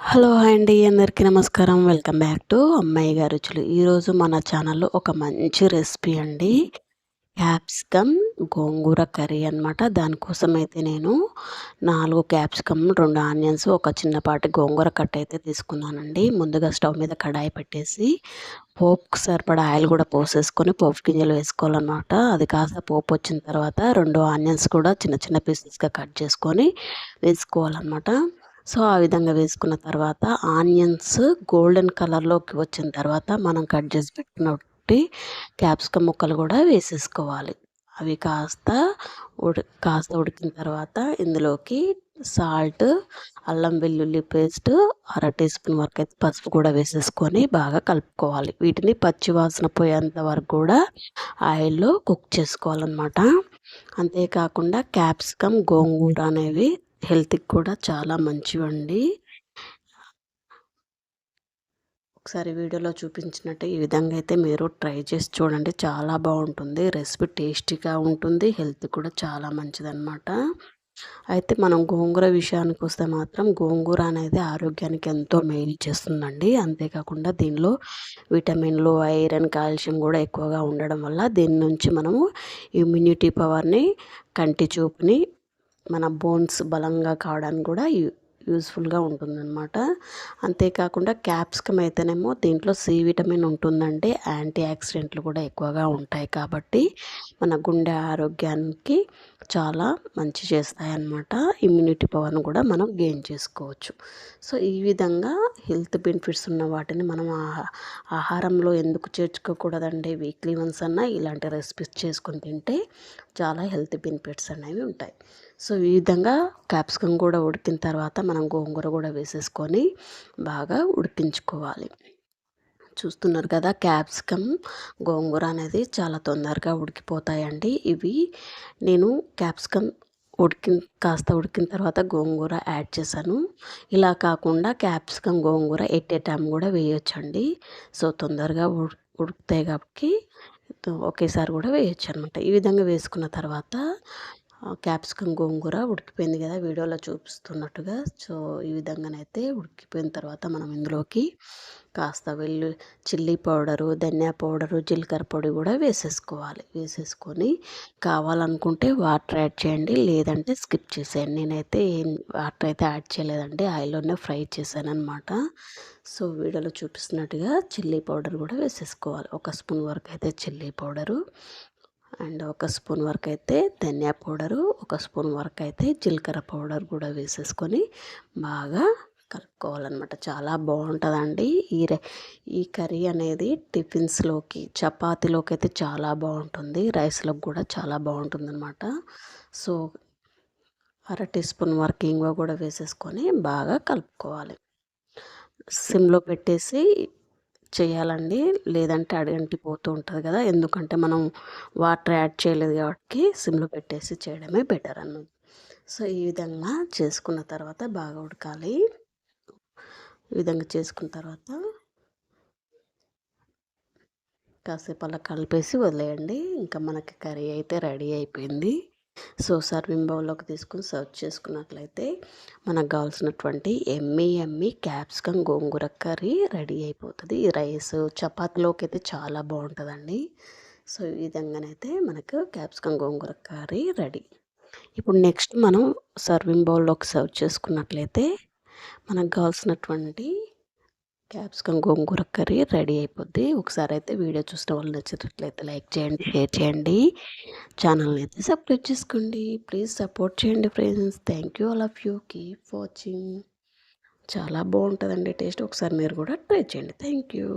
Hello అండి అందరికీ నమస్కారం. వెల్కమ్ బ్యాక్ టు అమ్మాయి గారు రుచులు. ఈరోజు మన ఛానల్లో ఒక మంచి రెసిపీ అండి. క్యాప్సికమ్ గోంగూర కర్రీ అనమాట దానికోసం అయితే నేను నాలుగు క్యాప్సికమ్ రెండు ఆనియన్స్ ఒక చిన్నపాటి గోంగూర కట్ అయితే తీసుకున్నానండి. ముందుగా స్టవ్ మీద కడాయి పెట్టేసి పోపుకు సరిపడా ఆయిల్ కూడా పోసేసుకొని పోపు గింజలు వేసుకోవాలన్నమాట. అది కాస్త పోపు వచ్చిన తర్వాత రెండు ఆనియన్స్ కూడా చిన్న చిన్న పీసెస్గా కట్ చేసుకొని వేసుకోవాలన్నమాట. సో ఆ విధంగా వేసుకున్న తర్వాత ఆనియన్స్ గోల్డెన్ కలర్లోకి వచ్చిన తర్వాత మనం కట్ చేసి పెట్టినట్టు క్యాప్సికమ్ ముక్కలు కూడా వేసేసుకోవాలి. అవి కాస్త ఉడి కాస్త ఉడికిన తర్వాత ఇందులోకి సాల్ట్ అల్లం వెల్లుల్లి పేస్ట్ అర టీ స్పూన్ వరకు అయితే పసుపు కూడా వేసేసుకొని బాగా కలుపుకోవాలి. వీటిని పచ్చి వాసన పోయేంత వరకు కూడా ఆయిల్లో కుక్ చేసుకోవాలన్నమాట. అంతేకాకుండా క్యాప్సికమ్ గోంగూర అనేవి హెల్త్కి కూడా చాలా మంచివండి. ఒకసారి వీడియోలో చూపించినట్టు ఈ విధంగా అయితే మీరు ట్రై చేసి చూడండి. చాలా బాగుంటుంది. రెసిపీ టేస్టీగా ఉంటుంది. హెల్త్ కూడా చాలా మంచిదన్నమాట. అయితే మనం గోంగూర విషయానికి వస్తే మాత్రం గోంగూర అనేది ఆరోగ్యానికి ఎంతో మేలు చేస్తుందండి. అంతేకాకుండా దీనిలో విటమిన్లు ఐరన్ కాల్షియం కూడా ఎక్కువగా ఉండడం వల్ల దీని నుంచి మనము ఇమ్యూనిటీ పవర్ని కంటి చూపుని మన బోన్స్ బలంగా కావడానికి కూడా యూస్ఫుల్గా ఉంటుందన్నమాట. అంతేకాకుండా క్యాప్సికమ్ అయితేనేమో దీంట్లో సి విటమిన్ ఉంటుందంటే యాంటీ ఆక్సిడెంట్లు కూడా ఎక్కువగా ఉంటాయి కాబట్టి మన గుండె ఆరోగ్యానికి చాలా మంచి చేస్తాయన్నమాట. ఇమ్యూనిటీ పవర్ను కూడా మనం గెయిన్ చేసుకోవచ్చు. సో ఈ విధంగా హెల్త్ బెనిఫిట్స్ ఉన్న వాటిని మనం ఆహారంలో ఎందుకు చేర్చుకోకూడదండి? వీక్లీ వన్స్ అన్నా ఇలాంటి రెసిపీస్ చేసుకొని తింటే చాలా హెల్త్ బెనిఫిట్స్ అనేవి ఉంటాయి. సో ఈ విధంగా క్యాప్సికమ్ కూడా ఉడికిన తర్వాత మనం గోంగూర కూడా వేసేసుకొని బాగా ఉడికించుకోవాలి. చూస్తున్నారు కదా క్యాప్సికమ్ గోంగూర అనేది చాలా తొందరగా ఉడికిపోతాయండి. ఇవి నేను క్యాప్సికమ్ ఉడికిన కాస్త ఉడికిన తర్వాత గోంగూర యాడ్ చేశాను. ఇలా కాకుండా క్యాప్సికమ్ గోంగూర ఎట్ ఏ టైం కూడా వేయొచ్చండి. సో తొందరగా ఉడుకుతాయి కాబట్టి ఒకేసారి కూడా వేయచ్చు అనమాట ఈ విధంగా వేసుకున్న తర్వాత క్యాప్సికమ్ గోంగూర ఉడికిపోయింది కదా వీడియోలో చూపిస్తున్నట్టుగా. సో ఈ విధంగానైతే ఉడికిపోయిన తర్వాత మనం ఇందులోకి కాస్త వెల్లు చిల్లీ పౌడరు ధనియా పౌడరు జీలకర్ర పొడి కూడా వేసేసుకోవాలి. వేసేసుకొని కావాలనుకుంటే వాటర్ యాడ్ చేయండి లేదంటే స్కిప్ చేసేయండి. నేనైతే ఏం వాటర్ అయితే యాడ్ చేయలేదండి ఆయిల్లోనే ఫ్రై చేశాను అనమాట సో వీడియోలో చూపిస్తున్నట్టుగా చిల్లీ పౌడర్ కూడా వేసేసుకోవాలి. ఒక స్పూన్ వరకు అయితే చిల్లీ పౌడరు అండ్ ఒక స్పూన్ వరకు అయితే ధనియా పౌడరు ఒక స్పూన్ వరకు అయితే జీలకర్ర పౌడర్ కూడా వేసేసుకొని బాగా కలుపుకోవాలన్నమాట. చాలా బాగుంటుందండి. ఈ ఈ కర్రీ అనేది టిఫిన్స్లోకి చపాతీలోకి అయితే చాలా బాగుంటుంది. రైస్లోకి కూడా చాలా బాగుంటుంది అనమాట సో అర టీ స్పూన్ వరకు ఇంగువ కూడా వేసేసుకొని బాగా కలుపుకోవాలి. సిమ్లో పెట్టేసి చేయాలండి. లేదంటే అడగంటిపోతూ ఉంటుంది కదా! ఎందుకంటే మనం వాటర్ యాడ్ చేయలేదు కాబట్టి సిమ్లో పెట్టేసి చేయడమే బెటర్ అన్నది సో ఈ విధంగా చేసుకున్న తర్వాత బాగా ఉడకాలి. ఈ విధంగా చేసుకున్న తర్వాత కాసేపు అలా కలిపేసి వదిలేయండి. ఇంకా మనకి కర్రీ అయితే రెడీ అయిపోయింది. సో సర్వింగ్ బౌల్లోకి తీసుకుని సర్వ్ చేసుకున్నట్లయితే మనకు కావాల్సినటువంటి ఎమ్మి ఎమ్మి క్యాప్సికమ్ గోంగూర కర్రీ రెడీ అయిపోతుంది. రైస్ చపాతీలోకి అయితే చాలా బాగుంటుందండి. సో ఈ విధంగానైతే మనకు క్యాప్సికమ్ గోంగూర కర్రీ రెడీ. ఇప్పుడు నెక్స్ట్ మనం సర్వింగ్ బౌల్లోకి సర్వ్ చేసుకున్నట్లయితే మనకు కావాల్సినటువంటి క్యాప్సికమ్ గోంగూర కర్రీ రెడీ అయిపోద్ది. ఒకసారి అయితే వీడియో చూసిన వాళ్ళు నచ్చినట్లయితే లైక్ చేయండి షేర్ చేయండి. ఛానల్ని అయితే సబ్స్క్రైబ్ చేసుకోండి. ప్లీజ్ సపోర్ట్ చేయండి friends. Thank you all of you. Keep watching. చాలా బాగుంటుందండి టేస్ట్. ఒకసారి మీరు కూడా ట్రై చేయండి. Thank you.